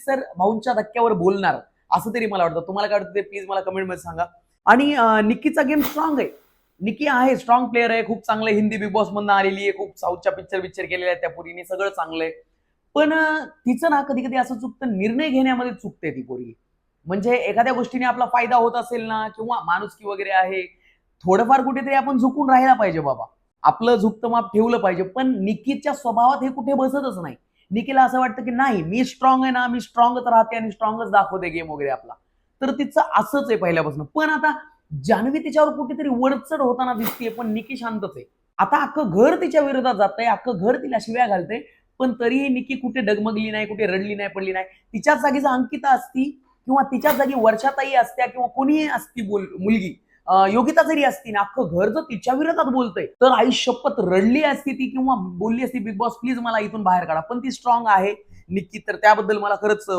Sir भाऊंच्या धक्क्यावर बोलणार. असं तरी मला वाटतं. तुम्हाला काय वाटतं ते? प्लीज मला कमेंटमध्ये सांगा. आणि अं, निक्कीचा गेम स्ट्रॉंग आहे. निकी आहे स्ट्रॉंग प्लेअर आहे. खूप चांगलं आहे. हिंदी बिग बॉस मधनं आलेली आहे. खूप साऊथच्या पिक्चर पिक्चर केलेल्या आहेत त्या पोरीने. सगळं चांगलं आहे. पण तिचं ना कधी कधी असं चुकतं निर्णय घेण्यामध्ये चुकते ती पोरी म्हणजे एखाद्या गोष्टीने आपला फायदा होत असेल ना किंवा माणुसकी वगैरे आहे थोडंफार कुठेतरी आपण झुकून राहायला पाहिजे बाबा. आपलं झुकतं माप ठेवलं पाहिजे. पण निकीच्या स्वभावात हे कुठे बसतच नाही. निकीला असं वाटतं की नाही मी स्ट्रॉंग आहे ना मी स्ट्रॉंगच राहते आणि स्ट्रॉंगच दाखवते गेम वगैरे आपला. तर तिचं असंच आहे पहिल्यापासून. पण आता जान्हवी तिच्यावर कुठेतरी वरचढ होताना दिसतीये पण निकी शांतच आहे. आता अख्खं घर तिच्या विरोधात जातंय अख्खं घर तिला शिव्या घालते पण तरीही निकी कुठे डगमगली नाही कुठे रडली नाही पडली नाही. तिच्याच जागीचा अंकिता असती किंवा तिच्याच जागी वर्षाताई असत्या किंवा कोणीही असती बोल मुलगी योगिता जरी असती ना अख्खं घर जर तिच्या विरोधात बोलतंय तर आई शपथ रडली असती ती किंवा बोलली असती बिग बॉस प्लीज मला इथून बाहेर काढा. पण ती स्ट्रॉंग आहे. निक्की तर त्याबद्दल मला खरंच